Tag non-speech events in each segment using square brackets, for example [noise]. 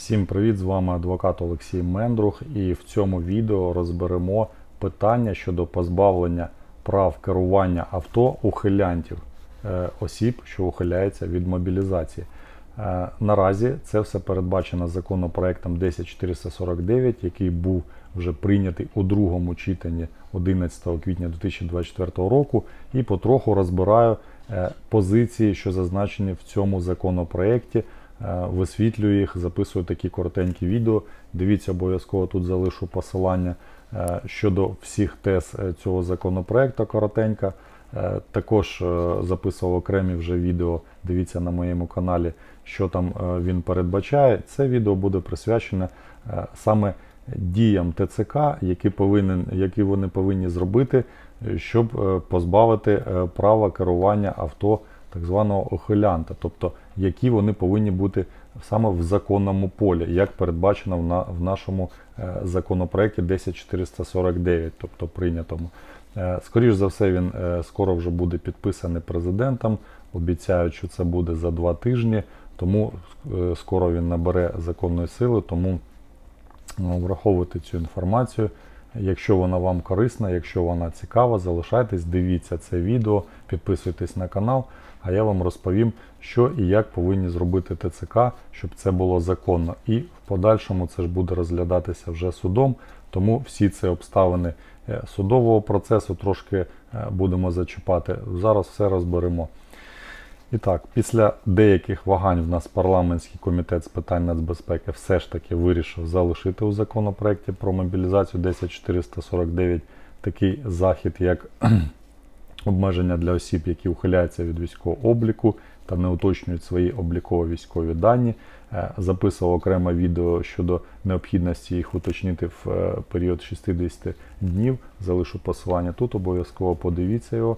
Всім привіт! З вами адвокат Олексій Мендрух, і в цьому відео розберемо питання щодо позбавлення прав керування авто ухилянтів е, осіб, що ухиляються від мобілізації. Е, Наразі це все передбачено законопроектом 10449, який був вже прийнятий у другому читанні 11 квітня 2024 року, і потроху розбираю е, позиції, що зазначені в цьому законопроекті. Е, Висвітлюю їх, записую такі коротенькі відео. Дивіться, обов'язково тут залишу посилання е, щодо всіх тез е, цього законопроекту коротенько. Е, Також записував окремі вже відео. Дивіться на моєму каналі, що там він передбачає. Це відео буде присвячене саме діям ТЦК, які, повинен, які вони повинні зробити, щоб позбавити права керування авто так званого ухилянта, тобто які вони повинні бути саме в законному полі, як передбачено в, на, в нашому е, законопроекті 10449, тобто прийнятому. Е, Скоріш за все, він е, скоро вже буде підписаний президентом. Обіцяють, що це буде за два тижні, тому скоро він набере законної сили. Тому ну, враховуйте цю інформацію. Якщо вона вам корисна, якщо вона цікава, залишайтесь, дивіться це відео, підписуйтесь на канал, а я вам розповім, що і як повинні зробити ТЦК, щоб це було законно. І в подальшому це ж буде розглядатися вже судом, тому всі ці обставини е, судового процесу трошки е, будемо зачіпати. Зараз все розберемо. І так, після деяких вагань в нас парламентський комітет з питань нацбезпеки все ж таки вирішив залишити у законопроекті про мобілізацію 10449 такий захід, як [clears throat] обмеження для осіб, які ухиляються від військового обліку та не уточнюють свої обліково-військові дані. Е, Записував окреме відео щодо необхідності їх уточнити в е, період 60 днів. Залишу посилання тут, обов'язково подивіться його.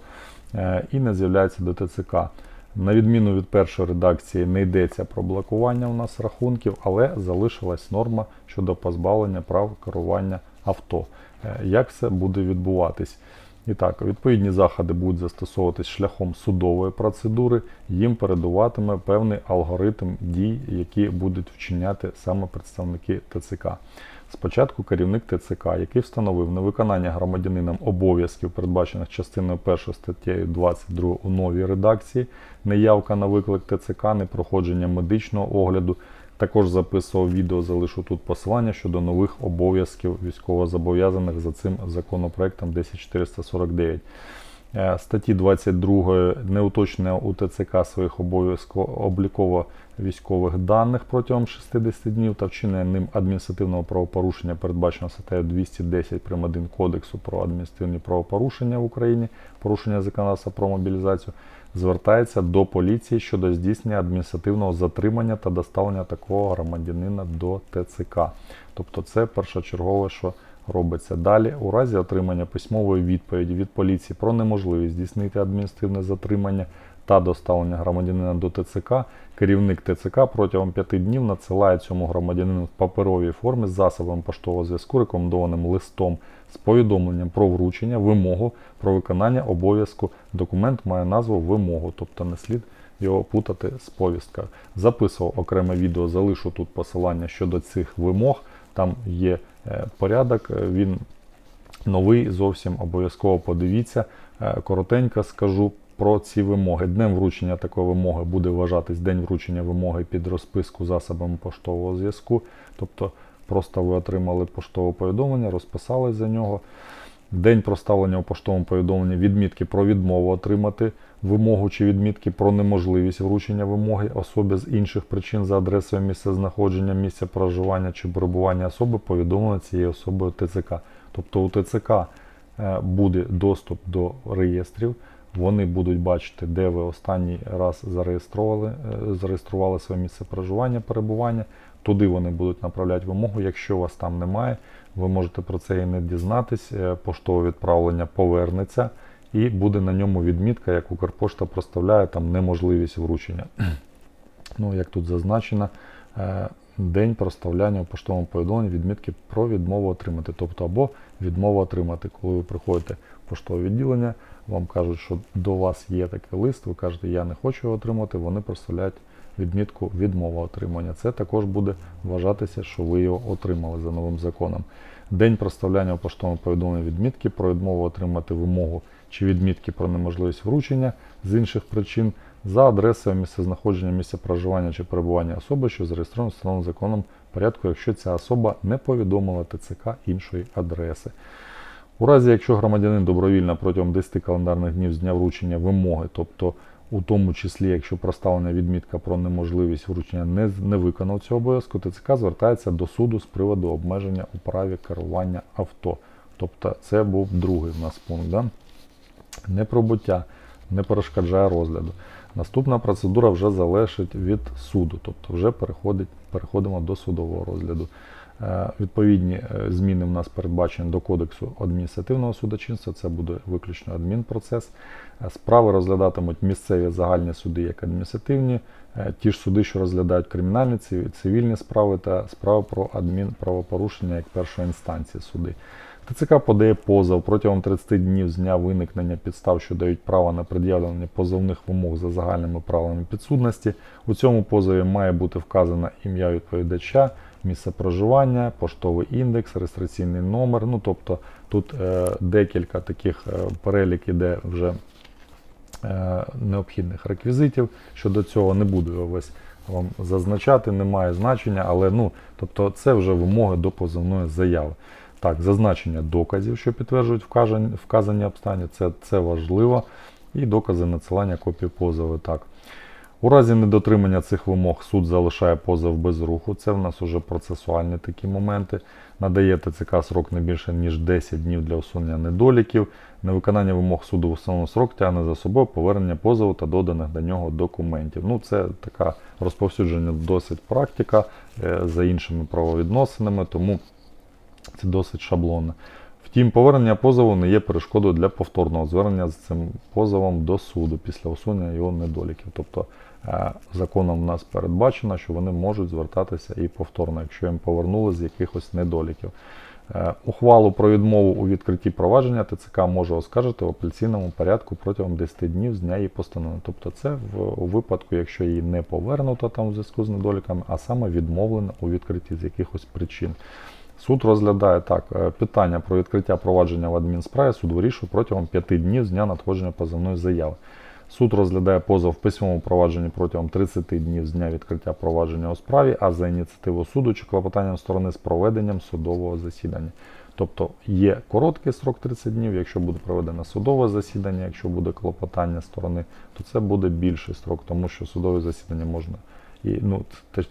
Е, І не з'являється до ТЦК. На відміну від першої редакції, не йдеться про блокування у нас рахунків, але залишилась норма щодо позбавлення прав керування авто. Як це буде відбуватись? І так, відповідні заходи будуть застосовуватись шляхом судової процедури, їм передуватиме певний алгоритм дій, які будуть вчиняти саме представники ТЦК. Спочатку керівник ТЦК, який встановив невиконання громадянином обов'язків, передбачених частиною 1 статтею 22 у новій редакції, неявка на виклик ТЦК, непроходження медичного огляду. Також записував відео, залишу тут посилання щодо нових обов'язків військовозобов'язаних за цим законопроектом 10449. Е, Статті 22 не уточнення у ТЦК своїх обліково-військових даних протягом 60 днів та вчинення ним адміністративного правопорушення, передбачено статтею 210 прим. 1 Кодексу про адміністративні правопорушення в Україні, порушення законодавства про мобілізацію, звертається до поліції щодо здійснення адміністративного затримання та доставлення такого громадянина до ТЦК. Тобто це першочергове, що робиться далі. У разі отримання письмової відповіді від поліції про неможливість здійснити адміністративне затримання та доставлення громадянина до ТЦК, керівник ТЦК протягом 5 днів надсилає цьому громадянину в паперовій формі з засобом поштового зв'язку, рекомендованим листом з повідомленням про вручення, вимогу про виконання обов'язку. Документ має назву вимогу, тобто не слід його путати з повісткою. Записував окреме відео, залишу тут посилання щодо цих вимог. Там є порядок, е, він новий, зовсім обов'язково подивіться. Е, Коротенько скажу про ці вимоги. Днем вручення такої вимоги буде вважатись день вручення вимоги під розписку засобами поштового зв'язку. Тобто просто ви отримали поштове повідомлення, розписали за нього. День проставлення у поштовому повідомленні відмітки про відмову отримати вимогу чи відмітки про неможливість вручення вимоги особі з інших причин за адресою місця знаходження, місця проживання чи перебування особи повідомлено цією особою ТЦК. Тобто у ТЦК е, буде доступ до реєстрів. Вони будуть бачити, де ви останній раз зареєстрували, е, зареєстрували своє місце проживання, перебування. Туди вони будуть направляти вимогу. Якщо вас там немає, ви можете про це і не дізнатись. Е, Поштове відправлення повернеться і буде на ньому відмітка, як Укрпошта проставляє там неможливість вручення. [clears throat] Ну, як тут зазначено, е, день проставляння у поштовому повідомленні відмітки про відмову отримати. Тобто або відмову отримати, коли ви приходите в поштове відділення, вам кажуть, що до вас є такий лист, ви кажете, я не хочу його отримати, вони проставляють відмітку відмова отримання. Це також буде вважатися, що ви його отримали за новим законом. День проставляння у поштовому повідомленні відмітки про відмову отримати вимогу чи відмітки про неможливість вручення з інших причин за адресою місцезнаходження, місця проживання чи перебування особи, що зареєстровано в встановленому законом порядку, якщо ця особа не повідомила ТЦК іншої адреси. У разі, якщо громадянин добровільно протягом 10 календарних днів з дня вручення вимоги, тобто у тому числі, якщо проставлена відмітка про неможливість вручення не, не виконав цього обов'язку, ТЦК звертається до суду з приводу обмеження у праві керування авто. Тобто це був другий в нас пункт. Да? Непробуття не перешкоджає розгляду. Наступна процедура вже залежить від суду, тобто вже переходить, переходимо до судового розгляду. Е, Відповідні е, зміни в нас передбачені до Кодексу адміністративного судочинства, це буде виключно адмінпроцес. Е, Справи розглядатимуть місцеві загальні суди як адміністративні, ті ж суди, що розглядають кримінальні, цивільні справи та справи про адмінправопорушення як першої інстанції суди. ТЦК подає позов протягом 30 днів з дня виникнення підстав, що дають право на пред'явлення позовних вимог за загальними правилами підсудності. У цьому позові має бути вказано ім'я відповідача, місце проживання, поштовий індекс, реєстраційний номер. Ну тобто тут е, декілька таких е, перелік іде вже е, необхідних реквізитів. Щодо цього не буду весь вам зазначати, немає значення, але ну, тобто це вже вимоги до позовної заяви. Так, зазначення доказів, що підтверджують вказані, обставини, це, це важливо. І докази надсилання копії позову. Так. У разі недотримання цих вимог суд залишає позов без руху. Це в нас уже процесуальні такі моменти. Надає ТЦК срок не більше ніж 10 днів для усунення недоліків. Невиконання вимог суду в установлений срок тягне за собою повернення позову та доданих до нього документів. Ну, це така розповсюджена досить практика е, за іншими правовідносинами, тому це досить шаблонно. Втім, повернення позову не є перешкодою для повторного звернення з цим позовом до суду після усунення його недоліків. Тобто е, законом в нас передбачено, що вони можуть звертатися і повторно, якщо їм повернули з якихось недоліків. Е, Ухвалу про відмову у відкритті провадження ТЦК може оскаржити в апеляційному порядку протягом 10 днів з дня її постанови. Тобто це в випадку, якщо її не повернуто там в зв'язку з недоліками, а саме відмовлено у відкритті з якихось причин. Суд розглядає так е, питання про відкриття провадження в адмінсправі. Суд вирішує протягом 5 днів з дня надходження позовної заяви. Суд розглядає позов в письмовому провадженні протягом 30 днів з дня відкриття провадження у справі, а за ініціативу суду чи клопотанням сторони з проведенням судового засідання. Тобто є короткий срок 30 днів, якщо буде проведено судове засідання, якщо буде клопотання сторони, то це буде більший строк, тому що судове засідання можна і ну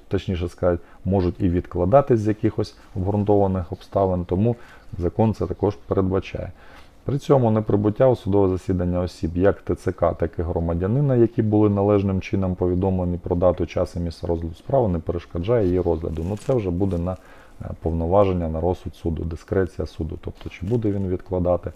точніше сказати, можуть і відкладатись з якихось обґрунтованих обставин, тому закон це також передбачає. При цьому неприбуття у судове засідання осіб як ТЦК, так і громадянина, які були належним чином повідомлені про дату, час і місце розгляду справи, не перешкоджає її розгляду. Ну це вже буде на е, повноваження на розсуд суду, дискреція суду. Тобто, чи буде він відкладати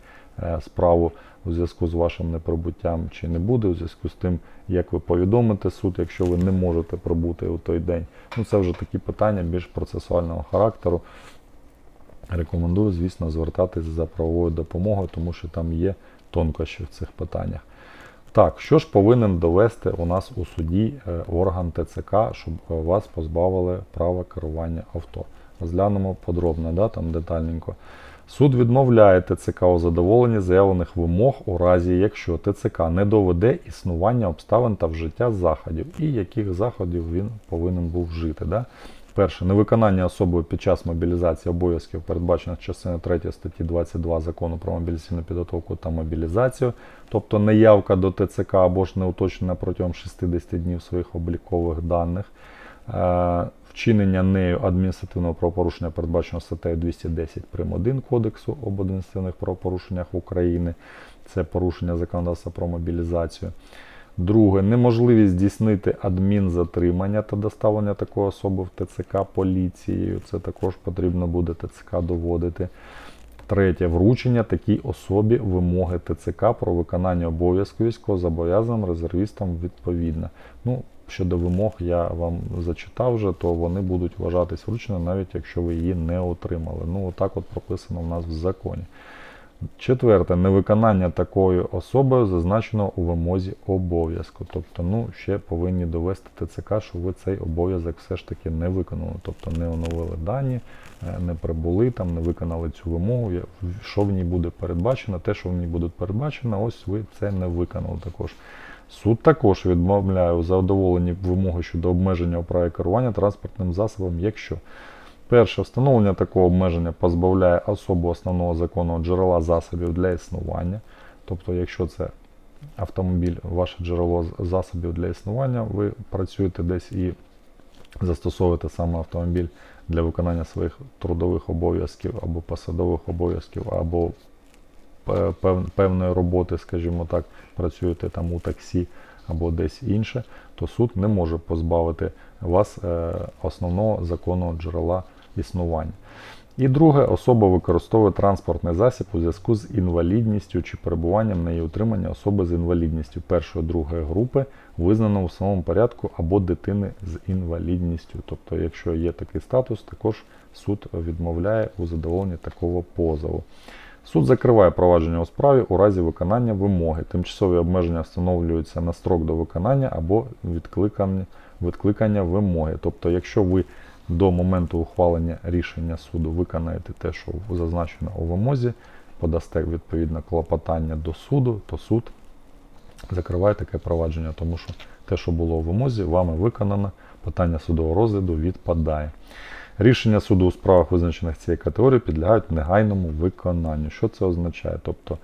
справу у зв'язку з вашим неприбуттям, чи не буде, у зв'язку з тим, як ви повідомите суд, якщо ви не можете прибути у той день. Ну це вже такі питання більш процесуального характеру. Рекомендую, звісно, звертатись за правовою допомогою, тому що там є тонкощі в цих питаннях. Так, що ж повинен довести у нас у суді е, орган ТЦК, щоб е, вас позбавили права керування авто? Розглянемо подробно, да, там детальненько. Суд відмовляє ТЦК у задоволенні заявлених вимог у разі, якщо ТЦК не доведе існування обставин та вжиття заходів, і яких заходів він повинен був вжити. Да? Перше, невиконання особою під час мобілізації обов'язків, передбачених частиною 3 статті 22 закону про мобілізаційну підготовку та мобілізацію, тобто неявка до ТЦК або ж неуточнена протягом 60 днів своїх облікових даних. Вчинення нею адміністративного правопорушення передбачено статтею 210 прим. 1 Кодексу об адміністративних правопорушеннях України. Це порушення законодавства про мобілізацію. Друге, неможливість здійснити адмінзатримання та доставлення такої особи в ТЦК поліцією. Це також потрібно буде ТЦК доводити. Третє, вручення такій особі вимоги ТЦК про виконання обов'язку військовозобов'язаним резервістам відповідно. Ну, щодо вимог я вам зачитав вже, то вони будуть вважатись врученими, навіть якщо ви її не отримали. Ну, отак от прописано в нас в законі. Четверте, невиконання такою особою зазначено у вимозі обов'язку. Тобто, ну, ще повинні довести ТЦК, що ви цей обов'язок все ж таки не виконали. Тобто не оновили дані, е, не прибули там, не виконали цю вимогу. Що в ній буде передбачено, те, що в ній буде передбачено, ось ви це не виконали також. Суд також відмовляє у задоволенні вимоги щодо обмеження у праві керування транспортним засобом, якщо Перше, встановлення такого обмеження позбавляє особу основного законного джерела засобів для існування. Тобто, якщо це автомобіль, ваше джерело засобів для існування, ви працюєте десь і застосовуєте саме автомобіль для виконання своїх трудових обов'язків або посадових обов'язків, або певної роботи, скажімо так, працюєте там у таксі або десь інше, то суд не може позбавити вас е, основного законного джерела існування. І друге, особа використовує транспортний засіб у зв'язку з інвалідністю чи перебуванням на її утримання особи з інвалідністю першої другої групи, визнано у самому порядку або дитини з інвалідністю. Тобто, якщо є такий статус, також суд відмовляє у задоволенні такого позову. Суд закриває провадження у справі у разі виконання вимоги. Тимчасові обмеження встановлюються на строк до виконання або відкликання, відкликання вимоги. Тобто, якщо ви до моменту ухвалення рішення суду виконаєте те, що зазначено у вимозі, подасте відповідне клопотання до суду, то суд закриває таке провадження, тому що те, що було у вимозі, вами виконано, питання судового розгляду відпадає. Рішення суду у справах, визначених цієї категорії, підлягають негайному виконанню. Що це означає? Тобто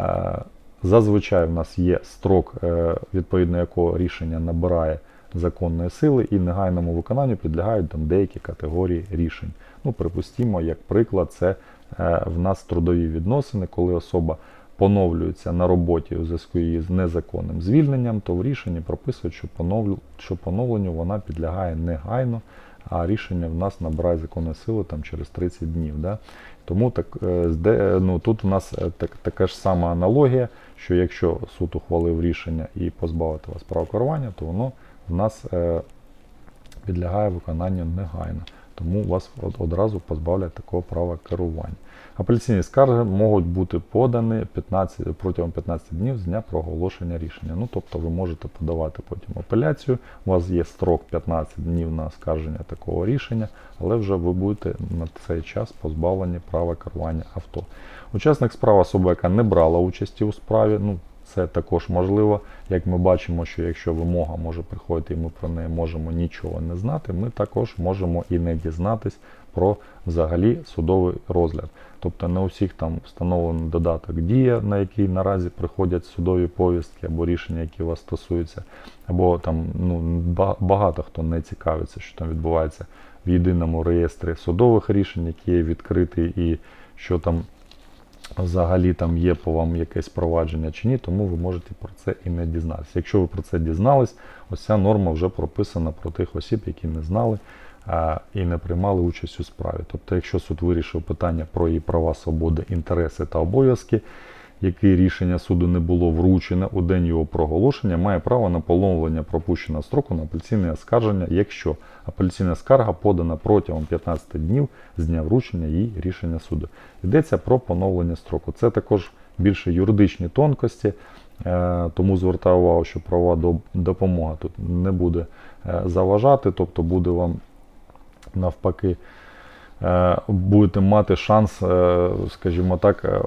е, зазвичай в нас є строк, е, відповідно якого рішення набирає законної сили, і негайному виконанню підлягають там деякі категорії рішень. Ну, припустімо, як приклад, це е, в нас трудові відносини, коли особа поновлюється на роботі у зв'язку її з незаконним звільненням, то в рішенні прописують, що поновленню вона підлягає негайно, а рішення в нас набирає законної сили там, через 30 днів. Да? Тому так, е, зде- ну, тут у нас е, так, така ж сама аналогія, що якщо суд ухвалив рішення і позбавити вас права керування, то воно в нас е, підлягає виконанню негайно. Тому вас одразу позбавлять такого права керування. Апеляційні скарги можуть бути подані 15, протягом 15 днів з дня проголошення рішення. Ну, тобто ви можете подавати потім апеляцію, у вас є строк 15 днів на оскарження такого рішення, але вже ви будете на цей час позбавлені права керування авто. Учасник справи особа, яка не брала участі у справі, ну це також можливо. Як ми бачимо, що якщо вимога може приходити, і ми про неї можемо нічого не знати, ми також можемо і не дізнатись про взагалі судовий розгляд. Тобто не у всіх там встановлений додаток дія, на який наразі приходять судові повістки або рішення, які вас стосуються, або там ну, багато хто не цікавиться, що там відбувається в єдиному реєстрі судових рішень, які є відкриті, і що там взагалі там є по вам якесь провадження чи ні, тому ви можете про це і не дізнатися. Якщо ви про це дізнались, ось ця норма вже прописана про тих осіб, які не знали а, і не приймали участь у справі. Тобто, якщо суд вирішив питання про її права, свободи, інтереси та обов'язки, яке рішення суду не було вручене у день його проголошення, має право на поновлення пропущеного строку на апеляційне оскарження, якщо апеляційна скарга подана протягом 15 днів з дня вручення її рішення суду. Йдеться про поновлення строку. Це також більше юридичні тонкості, е, тому звертаю увагу, що права до- допомога тут не буде е, заважати, тобто буде вам навпаки будете мати шанс, е, скажімо так, е,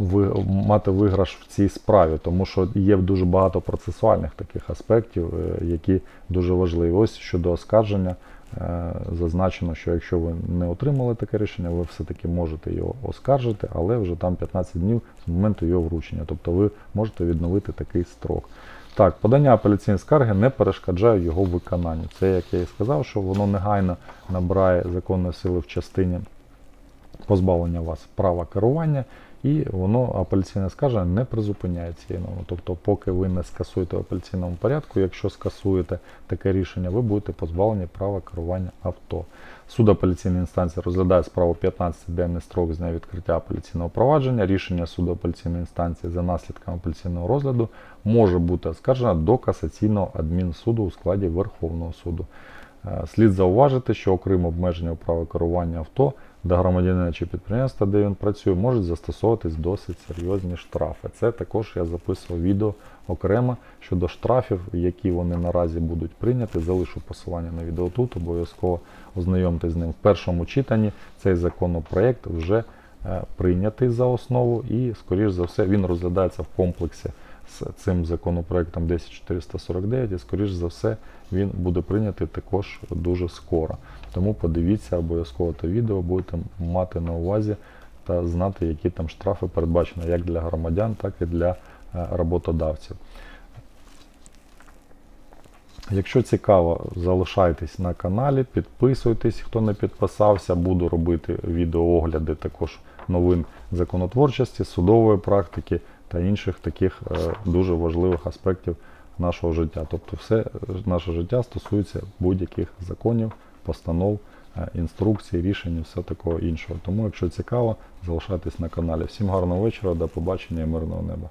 ви, мати виграш в цій справі, тому що є дуже багато процесуальних таких аспектів, е, які дуже важливі. Ось щодо оскарження. е, Зазначено, що якщо ви не отримали таке рішення, ви все-таки можете його оскаржити, але вже там 15 днів з моменту його вручення. Тобто ви можете відновити такий строк. Так, подання апеляційної скарги не перешкоджає його виконанню. Це, як я і сказав, що воно негайно набирає законної сили в частині позбавлення вас права керування, і воно апеляційне скарження не призупиняє цієї норми. Тобто, поки ви не скасуєте в апеляційному порядку, якщо скасуєте таке рішення, ви будете позбавлені права керування авто. Суд апеляційної інстанції розглядає справу 15-денний строк з дня відкриття апеляційного провадження. Рішення суду апеляційної інстанції за наслідками апеляційного розгляду може бути оскаржено до касаційного адмінсуду у складі Верховного суду. Е, Слід зауважити, що окрім обмеження у праві керування авто, до громадянина чи підприємства, де він працює, можуть застосовуватись досить серйозні штрафи. Це також я записував відео окремо щодо штрафів, які вони наразі будуть прийняти. Залишу посилання на відео тут, обов'язково ознайомтесь з ним в першому читанні. Цей законопроект вже е, прийнятий за основу і, скоріш за все, він розглядається в комплексі з цим законопроектом 10449 і, скоріш за все, він буде прийнятий також дуже скоро. Тому подивіться обов'язково те відео, будете мати на увазі та знати, які там штрафи передбачені як для громадян, так і для е, роботодавців. Якщо цікаво, залишайтесь на каналі, підписуйтесь, хто не підписався, буду робити відеоогляди також новин законотворчості, судової практики та інших таких е, дуже важливих аспектів нашого життя. Тобто все е, наше життя стосується будь-яких законів, постанов, е, інструкцій, рішень і все такого іншого. Тому, якщо цікаво, залишайтесь на каналі. Всім гарного вечора, до побачення і мирного неба.